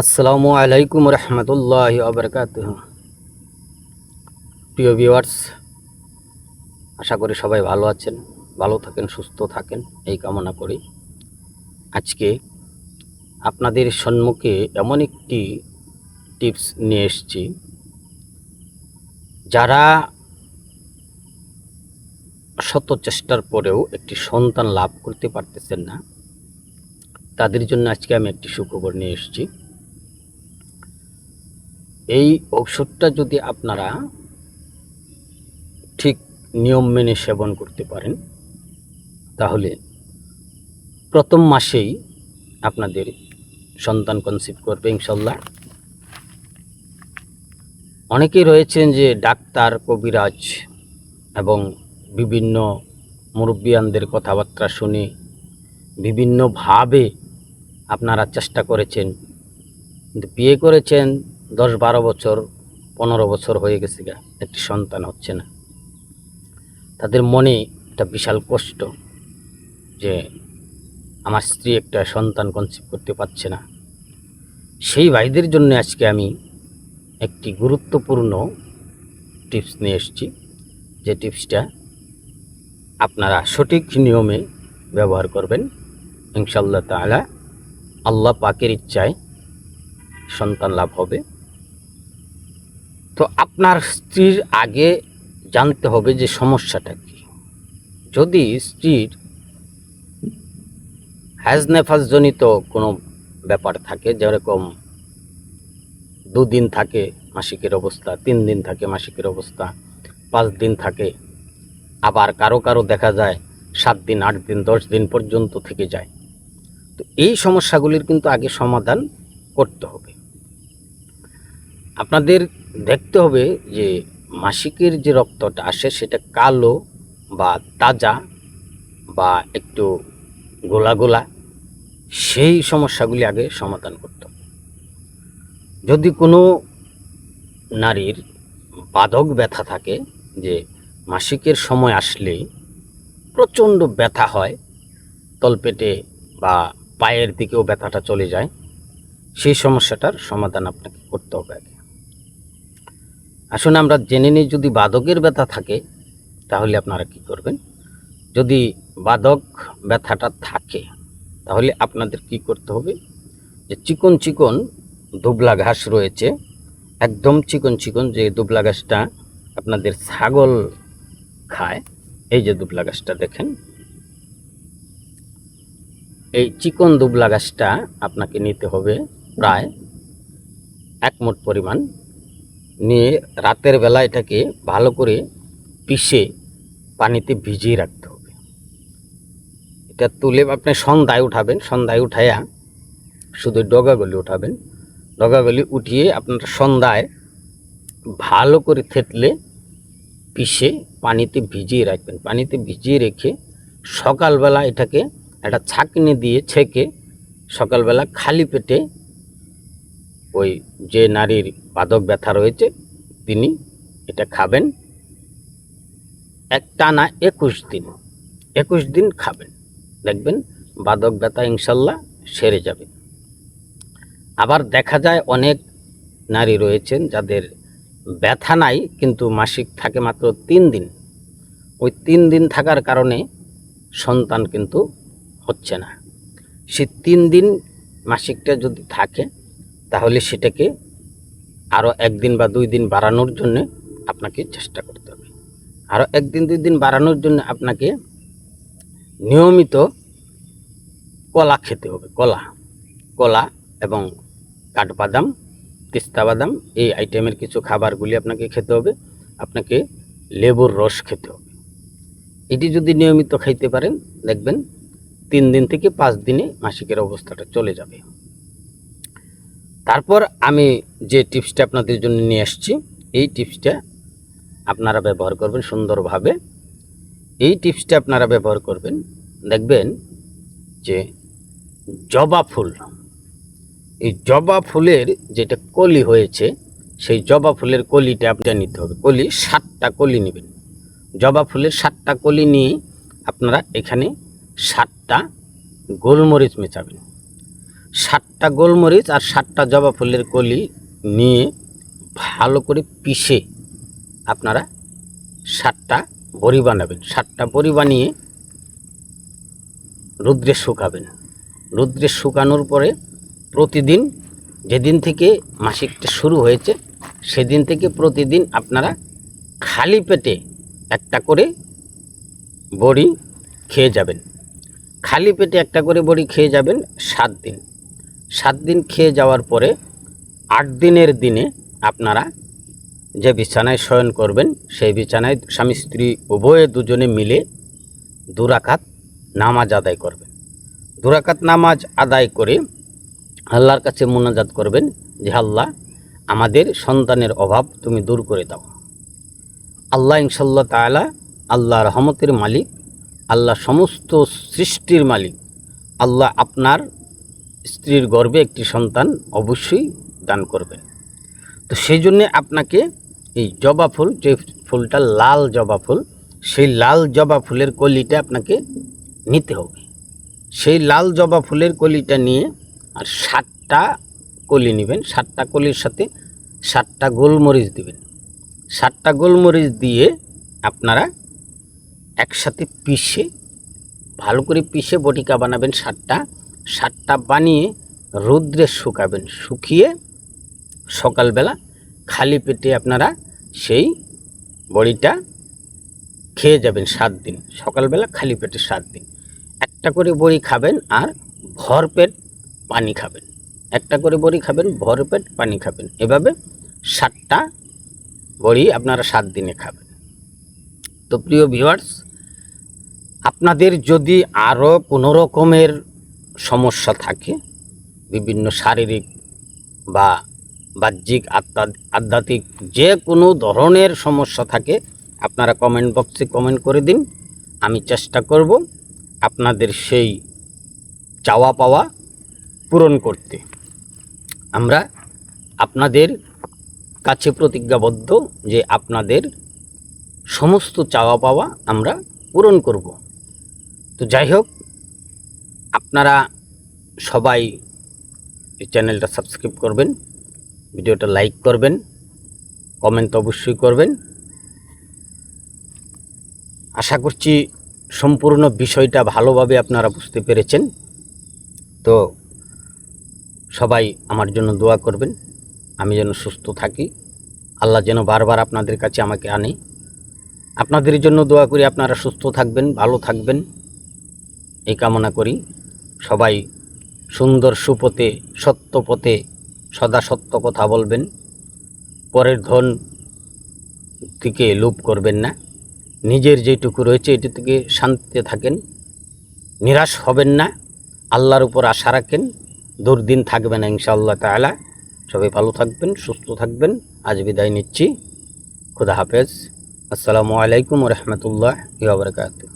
আসসালামু আলাইকুম রহমতুল্লাহ আবরকাত প্রিয় ভিউয়ার্স, আশা করি সবাই ভালো আছেন, ভালো থাকেন, সুস্থ থাকেন, এই কামনা করি। আজকে আপনাদের সম্মুখে এমন একটি টিপস নিয়ে এসেছি। যারা শত চেষ্টার পরেও একটি সন্তান লাভ করতে পারতেছেন না, তাদের জন্য আজকে আমি একটি সুখবর নিয়ে এসেছি। এই ঔষধটা যদি আপনারা ঠিক নিয়ম মেনে সেবন করতে পারেন, তাহলে প্রথম মাসেই আপনাদের সন্তান কনসিভ করবে ইনশাল্লাহ। অনেকেই রয়েছেন যে ডাক্তার, কবিরাজ এবং বিভিন্ন মুরব্বিয়ানদের কথাবার্তা শুনে বিভিন্নভাবে আপনারা চেষ্টা করেছেন। কিন্তু বিয়ে করেছেন দশ বারো বছর, পনেরো বছর হয়ে গেছে গা, একটি সন্তান হচ্ছে না। তাদের মনে একটা বিশাল কষ্ট যে আমার স্ত্রী একটা সন্তান কনসিভ করতে পারছে না। সেই ভাইদের জন্য আজকে আমি একটি গুরুত্বপূর্ণ টিপস নিয়ে এসেছি। যে টিপসটা আপনারা সঠিক নিয়মে ব্যবহার করবেন। ইনশাল্লাহ তাআলা আল্লাহ পাকের ইচ্ছায় সন্তান লাভ হবে। তো আপনার স্ত্রীর আগে জানতে হবে যে সমস্যাটা কি। যদি স্ত্রীর হ্যাজনেফাজজনিত কোনো ব্যাপার থাকে, যেরকম দুদিন থাকে মাসিকের অবস্থা, তিন দিন থাকে মাসিকের অবস্থা, পাঁচ দিন থাকে, আবার কারও কারও দেখা যায় সাত দিন, আট দিন, দশ দিন পর্যন্ত থেকে যায়। তো এই সমস্যাগুলির কিন্তু আগে সমাধান করতে হবে। আপনাদের দেখতে হবে যে মাসিকের যে রক্তটা আসে সেটা কালো বা তাজা বা একটু গোলা গোলা, সেই সমস্যাগুলি আগে সমাধান করতে যদি কোনো নারীর বাধক ব্যথা থাকে, যে মাসিকের সময় আসলে প্রচণ্ড ব্যথা হয়, তলপেটে বা পায়ের দিকেও ব্যথাটা চলে যায়, সেই সমস্যাটার সমাধান আপনাকে করতে হবে আগে। আসুন আমরা জেনে নিই, যদি বাদকের ব্যথা থাকে, তাহলে আপনারা কি করবেন? যদি বাদক ব্যথাটা থাকে, তাহলে আপনাদের কি করতে হবে? যে চিকন চিকন দুবলা ঘাস রয়েছে, একদম চিকন চিকন যে দুবলা ঘাসটা আপনাদের ছাগল খায়, এই যে দুবলা গাছটা দেখেন। এই চিকন দুবলা গাছটা আপনাকে নিতে হবে প্রায় এক মুঠ পরিমাণ নিয়ে রাতের বেলা এটাকে ভালো করে পিষে পানিতে ভিজিয়ে রাখতে হবে। এটা তুলে আপনি সন্ধ্যায় উঠাবেন, সন্ধ্যায় উঠাইয়া শুধু ডগাগুলি উঠাবেন। ডগাগুলি উঠিয়ে আপনার সন্ধ্যায় ভালো করে থেতলে পিষে পানিতে ভিজিয়ে রাখবেন। পানিতে ভিজিয়ে রেখে সকালবেলা এটাকে একটা ছাঁকনি দিয়ে ছেঁকে সকালবেলা খালি পেটে ওই যে নারীর পাদক ব্যথা রয়েছে, তিনি এটা খাবেন। এক টানা একুশ দিন একুশ দিন খাবেন। দেখবেন বাদক ব্যথা ইনশাল্লাহ সেরে যাবে। আবার দেখা যায় অনেক নারী রয়েছেন যাদের ব্যথা নাই, কিন্তু মাসিক থাকে মাত্র তিন দিন। ওই তিন দিন থাকার কারণে সন্তান কিন্তু হচ্ছে না। সে তিন দিন মাসিকটা যদি থাকে তাহলে সেটাকে আরও একদিন বা দুই দিন বাড়ানোর জন্যে আপনাকে চেষ্টা করতে হবে। আরও একদিন, দুই দিন বাড়ানোর জন্য আপনাকে নিয়মিত কলা খেতে হবে, কলা কলা এবং কাঠবাদাম, তিস্তা বাদাম, এই আইটেমের কিছু খাবারগুলি আপনাকে খেতে হবে, আপনাকে লেবুর রস খেতে হবে। এটি যদি নিয়মিত খাইতে পারেন, দেখবেন তিন দিন থেকে পাঁচ দিনে মাসিকের অবস্থাটা চলে যাবে। তারপর আমি যে টিপসটা আপনাদের জন্য নিয়ে আসছি, এই টিপসটা আপনারা ব্যবহার করবেন সুন্দরভাবে। এই টিপসটা আপনারা ব্যবহার করবেন, দেখবেন যে জবা ফুল, এই জবা ফুলের যেটা কলি হয়েছে, সেই জবা ফুলের কলিটা আপনার নিতে হবে। কলি সাতটা কলি নেবেন। জবা ফুলের সাতটা কলি নিয়ে আপনারা এখানে সাতটা গোলমরিচ মেচাবেন সাতটা গোলমরিচ আর সাতটা জবা ফুলের কলি নিয়ে ভালো করে পিষে আপনারা সাতটা বড়ি বানাবেন। সাতটা বড়ি বানিয়ে রুদ্রে শুকাবেন। রুদ্রে শুকানোর পরে প্রতিদিন যেদিন থেকে মাসিকটা শুরু হয়েছে, সেদিন থেকে প্রতিদিন আপনারা খালি পেটে একটা করে বড়ি খেয়ে যাবেন। খালি পেটে একটা করে বড়ি খেয়ে যাবেন সাত দিন। সাত দিন খেয়ে যাওয়ার পরে আট দিনের দিনে আপনারা যে বিছানায় শয়ন করবেন, সেই বিছানায় স্বামী স্ত্রী উভয়ে দুজনে মিলে দুরাকাত নামাজ আদায় করবেন। দুরাকাত নামাজ আদায় করে আল্লাহর কাছে মোনাজাত করবেন যে, আল্লাহ, আমাদের সন্তানের অভাব তুমি দূর করে দাও। আল্লাহ ইনশাল্লাহ তাআলা আল্লাহ রহমতের মালিক, আল্লাহ সমস্ত সৃষ্টির মালিক। আল্লাহ আপনার স্ত্রীর গর্ভে একটি সন্তান অবশ্যই দান করবেন তো সেই জন্যে আপনাকে এই জবা ফুল, যে ফুলটা লাল জবা ফুল, সেই লাল জবা ফুলের কলিটা আপনাকে নিতে হবে। সেই লাল জবা ফুলের কলিটা নিয়ে আর সাতটা কলি নেবেন। সাতটা কলির সাথে সাতটা গোলমরিচ দিবেন। সাতটা গোলমরিচ দিয়ে আপনারা একসাথে পিষে, ভালো করে পিষে বটিকা বানাবেন সাতটা। সাতটা বানিয়ে রৌদ্রে শুকাবেন। শুকিয়ে সকালবেলা খালি পেটে আপনারা সেই বড়িটা খেয়ে যাবেন সাত দিন। সকালবেলা খালি পেটে সাত দিন। একটা করে বড়ি খাবেন আর ভরপেট পানি খাবেন। একটা করে বড়ি খাবেন ভরপেট পানি খাবেন। এভাবে সাতটা বড়ি আপনারা সাত দিনে খাবেন। তো প্রিয় ভিউয়ার্স আপনাদের যদি আরও কোনো রকমের সমস্যা থাকে, বিভিন্ন শারীরিক বা বাহ্যিক আত্মা আধ্যাত্মিক যে কোনো ধরনের সমস্যা থাকে, আপনারা কমেন্ট বক্সে কমেন্ট করে দিন। আমি চেষ্টা করব আপনাদের সেই চাওয়া পাওয়া পূরণ করতে। আমরা আপনাদের কাছে প্রতিজ্ঞাবদ্ধ যে আপনাদের সমস্ত চাওয়া পাওয়া আমরা পূরণ করব। তো যাই হোক, আপনারা সবাই এই চ্যানেলটা সাবস্ক্রাইব করবেন, ভিডিওটা লাইক করবেন, কমেন্ট অবশ্যই করবেন। আশা করছি সম্পূর্ণ বিষয়টা ভালোভাবে আপনারা বুঝতে পেরেছেন। তো সবাই আমার জন্য দোয়া করবেন, আমি যেন সুস্থ থাকি। আল্লাহ যেন বারবার আপনাদের কাছে আমাকে আনে। আপনাদের জন্য দোয়া করি আপনারা সুস্থ থাকবেন, ভালো থাকবেন। এই কামনা করি। সবাই সুন্দর সুপথে সত্য পথে সদা সত্য কথা বলবেন। পরের ধন থেকে লোভ করবেন না। নিজের যেটুকু রয়েছে এটি থেকে শান্তিতে থাকেন। নিরাশ হবেন না। আল্লাহর উপর আশা রাখেন। দুর্দিন থাকবে না ইনশাআল্লাহ তাআলা। সবাই ভালো থাকবেন, সুস্থ থাকবেন। আজ বিদায় নিচ্ছি। খুদা হাফেজ। আসসালামু আলাইকুম রহমতুল্লাহ বারকাত